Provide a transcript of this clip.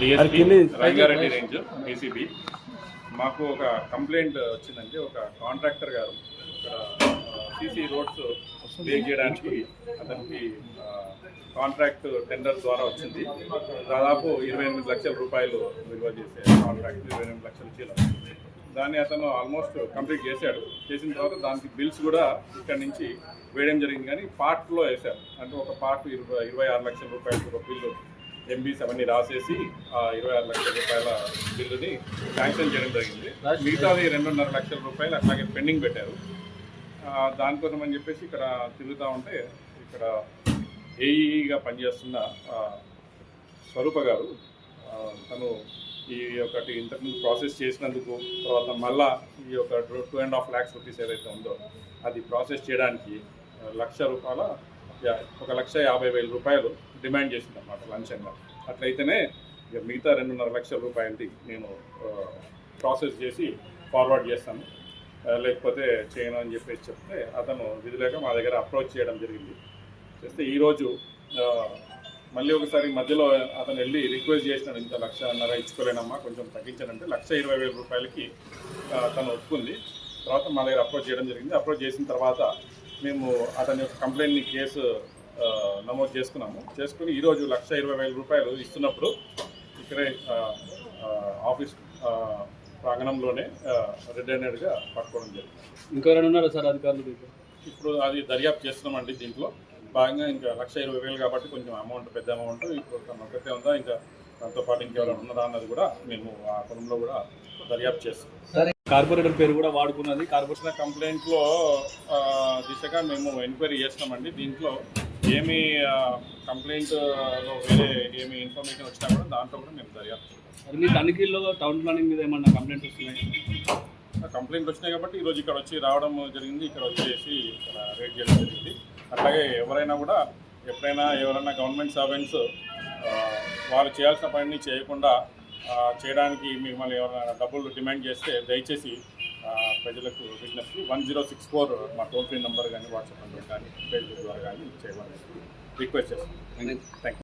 DSP Rangareddy range ACB. మాకు ఒక complaint వచ్చిందంటే ఒక కాంట్రాక్టర్ గారు ఇక్కడ సీసీ రోడ్స్ క్లియర్ చేయడానికి అతనికి కాంట్రాక్ట్ టెండర్ ద్వారా వచ్చింది. దాదాపు ఇరవై ఎనిమిది లక్షల రూపాయలు విలువ చేసే కాంట్రాక్ట్ ఇరవై ఎనిమిది లక్షల చీల. దాన్ని అతను ఆల్మోస్ట్ కంప్లీట్ చేశాడు. చేసిన తర్వాత దానికి బిల్స్ కూడా ఇక్కడ నుంచి వేయడం జరిగింది. కానీ పార్ట్లో వేశారు. అంటే ఒక పార్ట్ ఇరవై ఇరవై ఆరు లక్షల రూపాయలు ఒక బిల్లు ఎంబీస్ అవన్నీ రాసేసి ఆ ఇరవై ఆరు లక్షల రూపాయల బిల్లుని శాంక్షన్ చేయడం జరిగింది. మిగతాది రెండున్నర లక్షల రూపాయలు అట్లాగే పెండింగ్ పెట్టారు. దానికోసం అని చెప్పేసి ఇక్కడ తిరుగుతూ ఉంటే ఇక్కడ ఏఈగా పనిచేస్తున్న స్వరూప గారు తను ఈ ఒకటి ఇంతకుముందు ప్రాసెస్ చేసినందుకు తర్వాత మళ్ళా ఈ యొక్క two and half lakhs rupees ఏదైతే ఉందో అది ప్రాసెస్ చేయడానికి లక్ష రూపాయల ఒక లక్ష యాభై వేల రూపాయలు డిమాండ్ చేసింది అనమాట లంచంగా. అట్లయితేనే ఇక మిగతా రెండున్నర లక్షల రూపాయలది నేను ప్రాసెస్ చేసి ఫార్వర్డ్ చేస్తాను. లేకపోతే చేయను అని చెప్పేసి చెప్తే అతను విధులేక మా దగ్గర అప్రోచ్ చేయడం జరిగింది. చేస్తే ఈరోజు మళ్ళీ ఒకసారి మధ్యలో అతను వెళ్ళి రిక్వెస్ట్ చేసినాడు ఇంత లక్షన్నర ఇచ్చుకోలేనమ్మా కొంచెం తగ్గించానంటే లక్ష ఇరవై వేల రూపాయలకి తను ఒప్పుకుంది. తర్వాత మా దగ్గర అప్రోచ్ చేయడం జరిగింది. అప్రోచ్ చేసిన తర్వాత మేము అతని యొక్క కంప్లైంట్ని కేసు నమోదు చేసుకున్నాము. చేసుకుని ఈరోజు లక్ష ఇరవై వేల రూపాయలు ఇస్తున్నప్పుడు ఇక్కడే ఆఫీస్ ఆ, ప్రాంగణంలోనే రెడ్ హ్యాండెడ్గా పట్టుకోవడం జరిగింది. ఇంకా రెండు ఉన్నారు సార్ అధికారులు ఇప్పుడు అది దర్యాప్తు చేస్తున్నామండి దీంట్లో. భాగంగా ఇంకా లక్ష ఇరవై వేలు కాబట్టి కొంచెం అమౌంట్ పెద్ద అమౌంట్ ఇప్పుడు తను ఒకటే ఉందా? ఇంకా దాంతో పాటు ఇంకెవరైనా ఉన్నారా అన్నది కూడా మేము ఆ కులంలో కూడా దర్యాప్తు చేస్తాం కార్పొరేటర్ పేరు కూడా వాడుకున్నది. కార్పొరేషన్ కంప్లైంట్లో దిశగా మేము ఎంక్వైరీ చేస్తున్నామండి. దీంట్లో ఏమి కంప్లైంట్లో వేరే ఏమి ఇన్ఫర్మేషన్ వచ్చినా కూడా దాంట్లో కూడా మేము దర్యాప్తు మీ తనిఖీల్లో టౌన్ ప్లానింగ్ మీద ఏమన్నా కంప్లైంట్స్ వస్తున్నాయి? కంప్లైంట్ వచ్చినాయి కాబట్టి ఈరోజు ఇక్కడ వచ్చి రావడం జరిగింది. ఇక్కడ వచ్చేసి రేట్ చేయడం జరిగింది. అట్లాగే ఎవరైనా కూడా ఎప్పుడైనా ఎవరైనా గవర్నమెంట్ సర్వెంట్స్ వాళ్ళు చేయాల్సిన పనిని చేయకుండా చేయడానికి మిమ్మల్ని ఎవరైనా డబ్బులు డిమాండ్ చేస్తే దయచేసి ప్రజలకు విజ్ఞప్తి. వన్ జీరో సిక్స్ ఫోర్ మా టోల్ ఫ్రీ నెంబర్ కానీ వాట్సాప్ నెంబర్ కానీ ఫేస్బుక్ ద్వారా కానీ చేయమని రిక్వెస్ట్ చేస్తాం థ్యాంక్ యూ